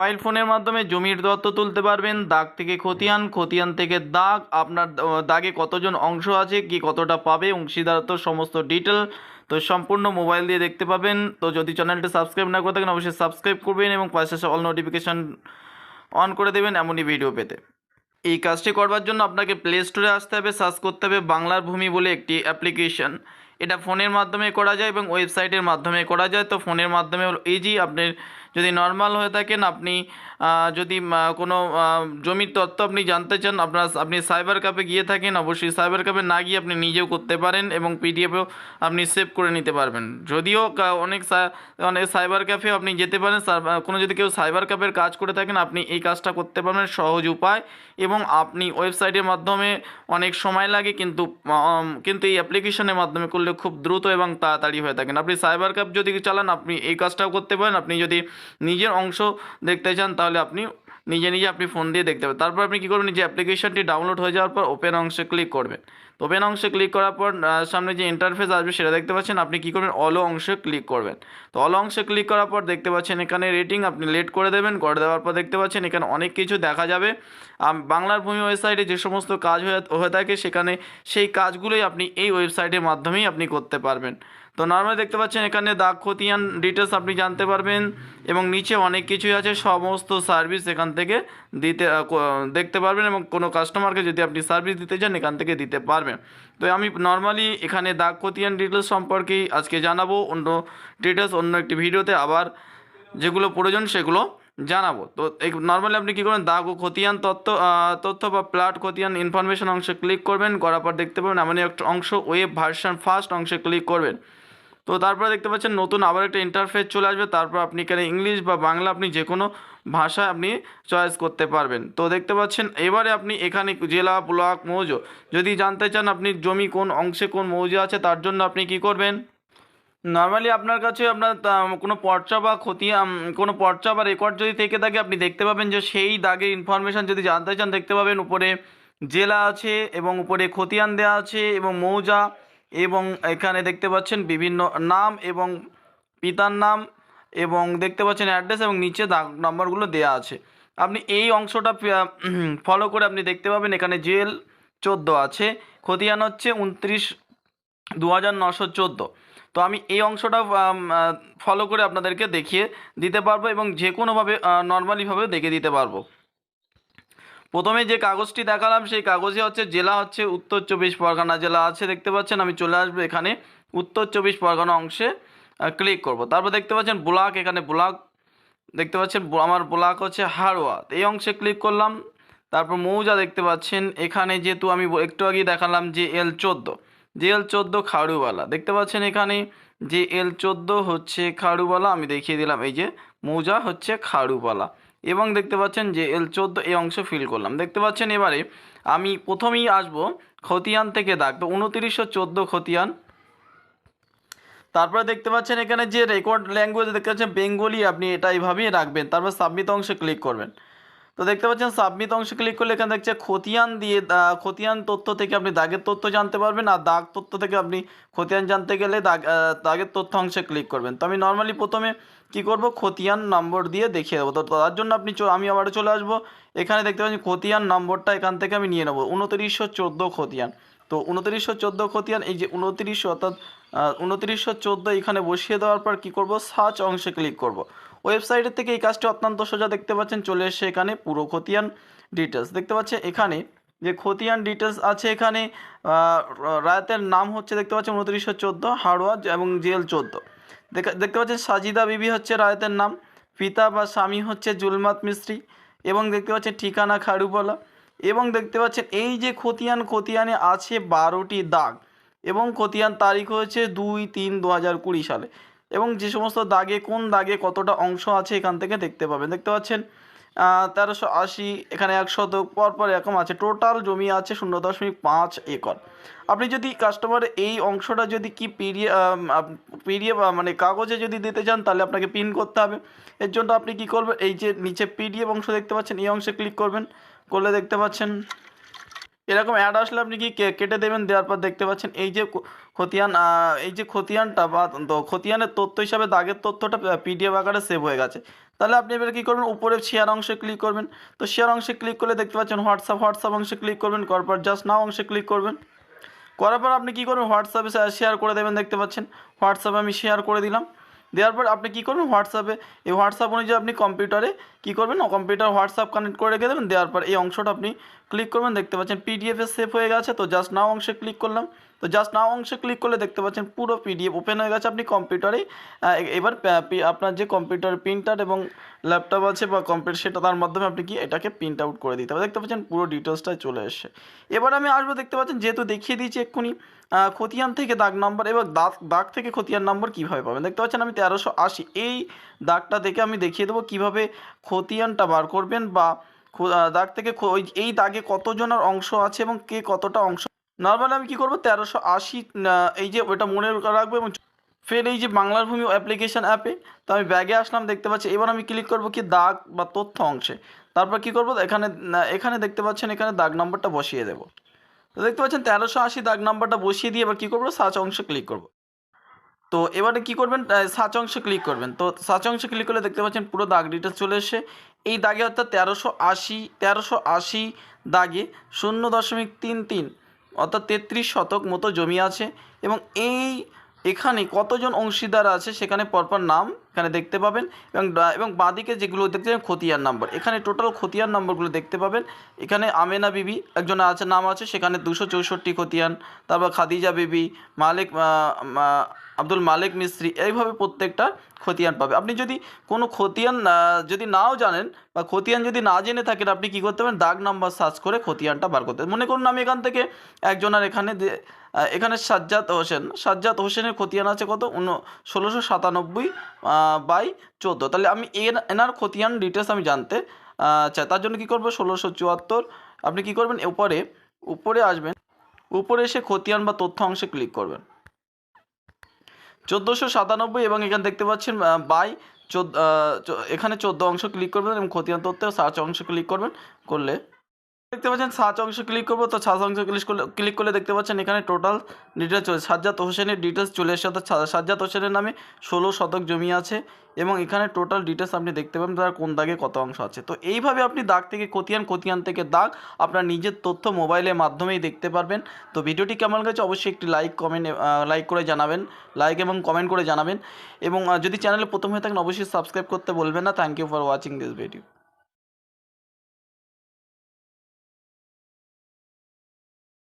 Mobile ফোনের মাধ্যমে জমির দত্ত তুলতে পারবেন, দাগ থেকে খতিয়ান খতিয়ান থেকে দাগ, আপনার দাগে কতজন অংশ আছে, কি কতটা পাবে, অংশীদারত্ব সমস্ত ডিটেল তো সম্পূর্ণ মোবাইল দিয়ে দেখতে পাবেন। তো যদি চ্যানেলটি সাবস্ক্রাইব না করে থাকেন, অবশ্যই সাবস্ক্রাইব করবেন এবং পাশে অল নোটিফিকেশান অন করে দেবেন এমনই ভিডিও পেতে। এই কাজটি করবার জন্য আপনাকে প্লে স্টোরে আসতে হবে, সার্চ করতে হবে বাংলার ভূমি বলে একটি অ্যাপ্লিকেশন। এটা ফোনের মাধ্যমে করা যায় এবং ওয়েবসাইটের মাধ্যমে করা যায়। তো ফোনের মাধ্যমে ইজি আপনি যদি নর্মাল হয়ে থাকেন, আপনি যদি কোনো জমির তথ্য আপনি জানতে চান, আপনার, আপনি সাইবার ক্যাফে গিয়ে থাকেন, অবশ্যই সাইবার ক্যাফে না গিয়ে আপনি নিজেও করতে পারেন এবং পিডিএফও আপনি সেভ করে নিতে পারবেন। যদিও অনেক অনেক সাইবার ক্যাফে আপনি যেতে পারেন কোনো যদি কেউ সাইবার ক্যাফের কাজ করে থাকেন, আপনি এই কাজটা করতে পারবেন সহজ উপায় এবং আপনি ওয়েবসাইটের মাধ্যমে অনেক সময় লাগে, কিন্তু কিন্তু এই অ্যাপ্লিকেশনের মাধ্যমে করলে খুব দ্রুত এবং তাড়াতাড়ি হয়ে থাকেন। আপনি সাইবার ক্যাফ যদি চালান, আপনি এই কাজটাও করতে পারেন, আপনি যদি নিজের অংশ দেখতে চান, তাহলে আপনি নিজে নিজে আপনি ফোন দিয়ে দেখতে পাবেন তারপর আপনি কী করবেন, যে অ্যাপ্লিকেশনটি ডাউনলোড হয়ে যাওয়ার পর ওপেন অংশে ক্লিক করবেন। তো ওপেন অংশে ক্লিক করার পর সামনে যে ইন্টারফেস আসবে সেটা দেখতে পাচ্ছেন, আপনি কী করবেন অল অংশে ক্লিক করবেন। তো অল অংশে ক্লিক করার পর দেখতে পাচ্ছেন, এখানে রেটিং আপনি লেট করে দেবেন, করে দেওয়ার পর দেখতে পাচ্ছেন, এখানে অনেক কিছু দেখা যাবে। বাংলার ভূমি ওয়েবসাইটে যে সমস্ত কাজ হয়ে হয়ে থাকে, সেখানে সেই কাজগুলোই আপনি এই ওয়েবসাইটের মাধ্যমেই আপনি করতে পারবেন। তো নর্মাল দেখতে পাচ্ছেন, এখানে দাগ, খতিয়ান ডিটেলস আপনি জানতে পারবেন এবং নিচে অনেক কিছুই আছে, সমস্ত সার্ভিস এখান থেকে দিতে দেখতে পারবেন এবং কোনো কাস্টমারকে যদি আপনি সার্ভিস দিতে চান, এখান থেকে দিতে পারবেন। তো আমি নর্মালি এখানে দাগ, খতিয়ান ডিটেলস সম্পর্কেই আজকে জানাব, অন্য ডিটেলস অন্য একটি ভিডিওতে আবার যেগুলো প্রয়োজন সেগুলো জানাব। তো এই নর্মালি আপনি কী করবেন দাগ ও খতিয়ান তথ্য তথ্য বা প্লাট খতিয়ান ইনফরমেশন অংশে ক্লিক করবেন, করার পর দেখতে পাবেন এমন একটা অংশ ওয়েব ভার্সন ফার্স্ট অংশে ক্লিক করবেন। তো তারপরে দেখতে পাচ্ছেন নতুন আবার একটা ইন্টারফেস চলে আসবে, তারপর আপনি এখানে ইংলিশ বা বাংলা আপনি যে কোনো ভাষা আপনি চয়েস করতে পারবেন। তো দেখতে পাচ্ছেন এবারে আপনি এখানে জেলা ব্লক মৌজো, যদি জানতে চান আপনি জমি কোন অংশে কোন মৌজা আছে, তার জন্য আপনি কি করবেন? নর্মালি আপনার কাছে আপনার কোনো পর্চা বা খতিয়া উম, কোনো পর্চা বা রেকর্ড যদি থেকে থাকে আপনি দেখতে পাবেন যে সেই দাগের ইনফরমেশান যদি জানতে চান দেখতে পাবেন উপরে জেলা আছে এবং উপরে খতিয়ান দেওয়া আছে এবং মৌজা এবং এখানে দেখতে পাচ্ছেন বিভিন্ন নাম এবং পিতার নাম এবং দেখতে পাচ্ছেন অ্যাড্রেস এবং নিচে দাগ নম্বরগুলো দেওয়া আছে। আপনি এই অংশটা ফলো করে আপনি দেখতে পাবেন এখানে জেল চোদ্দ আছে খতিয়ান হচ্ছে উনত্রিশ দু হাজার নশো চোদ্দ। তো আমি এই অংশটা ফলো করে আপনাদেরকে দেখিয়ে দিতে পারব এবং যে কোনোভাবে নর্মালিভাবে দেখে দিতে পারব। প্রথমে যে কাগজটি দেখালাম, সেই কাগজে হচ্ছে, জেলা হচ্ছে উত্তর চব্বিশ পরগনা জেলা আছে, দেখতে পাচ্ছেন। আমি চলে আসব এখানে উত্তর চব্বিশ পরগনা অংশে ক্লিক করব। তারপর দেখতে পাচ্ছেন ব্লক এখানে ব্লক দেখতে পাচ্ছেন আমার ব্লক হচ্ছে হাড়োয়া তো এই অংশে ক্লিক করলাম, তারপর মৌজা দেখতে পাচ্ছেন। এখানে যেহেতু আমি একটু আগেই দেখালাম যে এল চোদ্দ। যে এল চোদ্দ খাড়ুওয়ালা দেখতে পাচ্ছেন এখানে যে এল চোদ্দ হচ্ছে খাড়ুওয়ালা আমি দেখিয়ে দিলাম, এই যে মৌজা হচ্ছে খাড়ুওয়ালা এবং দেখতে পাচ্ছেন যে এল চোদ্দ এই অংশ ফিল করলাম। দেখতে পাচ্ছেন এবারে আমি প্রথমেই আসব খতিয়ান থেকে দাগ, তো উনতিরিশশো চোদ্দ খতিয়ান। তারপরে দেখতে পাচ্ছেন এখানে যে রেকর্ড ল্যাঙ্গুয়েজ দেখতে পাচ্ছেন বেঙ্গলি আপনি এটা এইভাবেই রাখবেন। তারপর সাবমিট অংশে ক্লিক করবেন। তো দেখতে পাচ্ছেন সাবমিট অংশে ক্লিক করলে এখানে দেখছে খতিয়ান দিয়ে খতিয়ান তথ্য থেকে আপনি দাগের তথ্য জানতে পারবেন আর দাগ তথ্য থেকে আপনি খতিয়ান জানতে গেলে দাগ দাগের তথ্য অংশে ক্লিক করবেন। তো আমি নর্মালি প্রথমে কি করব? খতিয়ান নম্বর দিয়ে দেখিয়ে দেবো। তো তার জন্য আপনি আমি আবার চলে আসব। এখানে দেখতে পাচ্ছেন, খতিয়ান নম্বরটা এখান থেকে আমি নিয়ে নেব। উনত্রিশশো চোদ্দ খতিয়ান। তো উনত্রিশশো চোদ্দ খতিয়ান, এই যে উনত্রিশশো অর্থাৎ উনত্রিশশো চোদ্দ এখানে বসিয়ে দেওয়ার পর কী করব? সার্চ অংশে ক্লিক করব। ওয়েবসাইটের থেকে এই কাজটি অত্যন্ত সোজা দেখতে পাচ্ছেন। চলে এসে এখানে পুরো খতিয়ান ডিটেলস দেখতে পাচ্ছেন এখানে যে খতিয়ান ডিটেলস আছে এখানে রায়তের নাম হচ্ছে দেখতে পাচ্ছেন উনত্রিশশো চোদ্দ হাড়োয়া এবং জেল চোদ্দ। দেখা, দেখতে পাচ্ছেন সাজিদা বিবি হচ্ছে রায়তের নাম, পিতা বা স্বামী হচ্ছে জুলমাত মিস্ত্রি এবং দেখতে পাচ্ছেন ঠিকানা খাড়ুবলা এবং দেখতে পাচ্ছেন এই যে খতিয়ান, খতিয়ানে আছে বারোটি দাগ এবং খতিয়ান তারিখ হয়েছে দুই তিন দু হাজার কুড়ি সালে। এবং যে সমস্ত দাগে, কোন দাগে কতটা অংশ আছে এখান থেকে দেখতে পাবেন। দেখতে পাচ্ছেন তেরোশো আশি, এখানে একশো পরপর এরকম আছে। টোটাল জমি আছে শূন্য দশমিক পাঁচ একর। আপনি যদি কাস্টমার এই অংশটা যদি কি পিডিএ পিডিএফ মানে কাগজে যদি দিতে চান, তাহলে আপনাকে পিন করতে হবে। এর জন্য আপনি কি করবেন, এই যে নিচে পিডিএফ অংশ দেখতে পাচ্ছেন, এই অংশে ক্লিক করবেন। করলে দেখতে পাচ্ছেন এরকম অ্যাড আসলে আপনি কি কেটে দেবেন? দেওয়ার পর দেখতে পাচ্ছেন এই যে খতিয়ান এই যে খতিয়ানটা বা তো খতিয়ানের তথ্য হিসাবে দাগের তথ্যটা পিডিএফ আকারে সেভ হয়ে গেছে। তাহলে আপনি এবারে কী করবেন? উপরে শেয়ার অংশে ক্লিক করবেন। তো শেয়ার অংশে ক্লিক করলে দেখতে পাচ্ছেন হোয়াটসঅ্যাপ হোয়াটসঅ্যাপ অংশে ক্লিক করবেন, করার জাস্ট নাও অংশে ক্লিক করবেন। করার পর আপনি কী করবেন? হোয়াটসঅ্যাপে শেয়ার করে দেবেন, দেখতে পাচ্ছেন। হোয়াটসঅ্যাপে আমি শেয়ার করে দিলাম। দেওয়ার পর আপনি কী করবেন? হোয়াটসঅ্যাপে এই হোয়াটসঅ্যাপ অনুযায়ী আপনি কম্পিউটারে কী করবেন? কম্পিউটার হোয়াটসঅ্যাপ কানেক্ট করে রেখে দেবেন। দেওয়ার পর এই অংশটা আপনি ক্লিক করবেন, দেখতে পাচ্ছেন পিডিএফে সেভ হয়ে গেছে, তো জাস্ট নাও অংশে ক্লিক করলাম। তো জাস্ট নাও অংশে ক্লিক করলে দেখতে পাচ্ছেন পুরো পিডিএফ ওপেন হয়ে গেছে, আপনি এ- এবার আপনার যে কম্পিউটার প্রিন্টার এবং ল্যাপটপ আছে বা কম্পিউটার সেটা তার মাধ্যমে আপনি কি এটাকে প্রিন্ট আউট করে দিতে হবে দেখতে পাচ্ছেন পুরো ডিটেলসটা চলে এসছে। এবার আমি আসব, দেখতে পাচ্ছেন যেহেতু দেখিয়ে দিয়েছি এক্ষুনি খতিয়ান থেকে দাগ নম্বর এবং দাগ দাগ থেকে খতিয়ান নম্বর কীভাবে পাবেন? দেখতে পাচ্ছেন আমি তেরোশো আশি, এই দাগটা দেখে আমি দেখিয়ে দেবো কীভাবে খতিয়ানটা বার করবেন বা দাগ থেকে ওই এই দাগে কতজনের অংশ আছে এবং কে কতটা অংশ? নর্মালি আমি কী করব? তেরোশো আশি এই যে ওটা মনে রাখব এবং ফের এই যে বাংলার ভূমি অ্যাপ্লিকেশন অ্যাপে তো আমি ব্যাগে আসলাম, দেখতে পাচ্ছি, এবার আমি ক্লিক করব কি দাগ বা তথ্য অংশে। তারপর কি করব? এখানে এখানে দেখতে পাচ্ছেন, এখানে দাগ নাম্বারটা বসিয়ে দেবো। তো দেখতে পাচ্ছেন, তেরোশো আশি দাগ নম্বরটা বসিয়ে দিয়ে এবার কী করব? সার্চ অংশে ক্লিক করব। তো এবারে কি করবেন? সার্চ অংশে ক্লিক করবেন। তো সার্চ অংশে ক্লিক করলে দেখতে পাচ্ছেন, পুরো দাগ ডিটেলস চলে এসে এই দাগে অর্থাৎ তেরোশো আশি তেরোশো আশি দাগে শূন্য দশমিক তিন তিন, অর্থাৎ তেত্রিশ শতক মতো জমি আছে এবং এই এখানে কতজন অংশীদার আছে সেখানে পরপর নাম এখানে দেখতে পাবেন এবং এবং বাঁদিকে যেগুলো দেখতে পাবেন খতিয়ান নম্বর। এখানে টোটাল খতিয়ান নম্বরগুলো দেখতে পাবেন। এখানে আমেনা বিবি একজন আছে, নাম আছে, সেখানে দুশো চৌষট্টি খতিয়ান, তারপর খাদিজা বিবি, মালিক আব্দুল মালিক মিস্ত্রি এইভাবে প্রত্যেকটা খতিয়ান পাবে। আপনি যদি কোনো খতিয়ান যদি নাও জানেন বা খতিয়ান যদি না জেনে থাকেন আপনি কী করতে পারেন? দাগ নাম্বার সার্চ করে খতিয়ানটা বার করতে মনে করুন আমি এখান থেকে একজনের এখানে যে এখানে সাজ্জাদ হোসেন। সাজ্জাদ হোসেনের খতিয়ান আছে কত? উন ষোলোশো সাতানব্বই বাই চোদ্দ। তাহলে আমি এনার খতিয়ান ডিটেলস আমি জানতে আহ, চাই। তার জন্য কী করব? ষোলোশো চুয়াত্তর। আপনি কী করবেন? উপরে উপরে আসবেন। উপরে এসে খতিয়ান বা তথ্য অংশে ক্লিক করবেন। চোদ্দোশো সাতানব্বই এবং এখানে দেখতে পাচ্ছেন বাই চোদ্দ এখানে চোদ্দ অংশ ক্লিক করবেন এবং খতিয়ান তথ্য সার্চ অংশ ক্লিক করবেন, করলে দেখতে পাচ্ছেন সার্চ অংশ ক্লিক করব, তো সার্চ অংশ ক্লিক করলে ক্লিক করলে দেখতে পাচ্ছেন এখানে টোটাল ডিটেলস চলে সাজ্জাদ হোসেনের ডিটেলস চলে এসে সাজ্জাদ হোসেনের নামে ষোলো শতক জমি আছে এবং এখানে টোটাল ডিটেলস আপনি দেখতে পাবেন তার কোন দাগে কত অংশ আছে। তো এইভাবে আপনি দাগ থেকে খতিয়ান খতিয়ান থেকে দাগ আপনার নিজের তথ্য মোবাইলের মাধ্যমেই দেখতে পারবেন। তো ভিডিওটি কেমন গেছে অবশ্যই একটি লাইক কমেন্ট লাইক করে জানাবেন লাইক এবং কমেন্ট করে জানাবেন এবং যদি চ্যানেলে প্রথম হয়ে থাকেন অবশ্যই সাবস্ক্রাইব করতে বলবেন না। Thank you for watching this video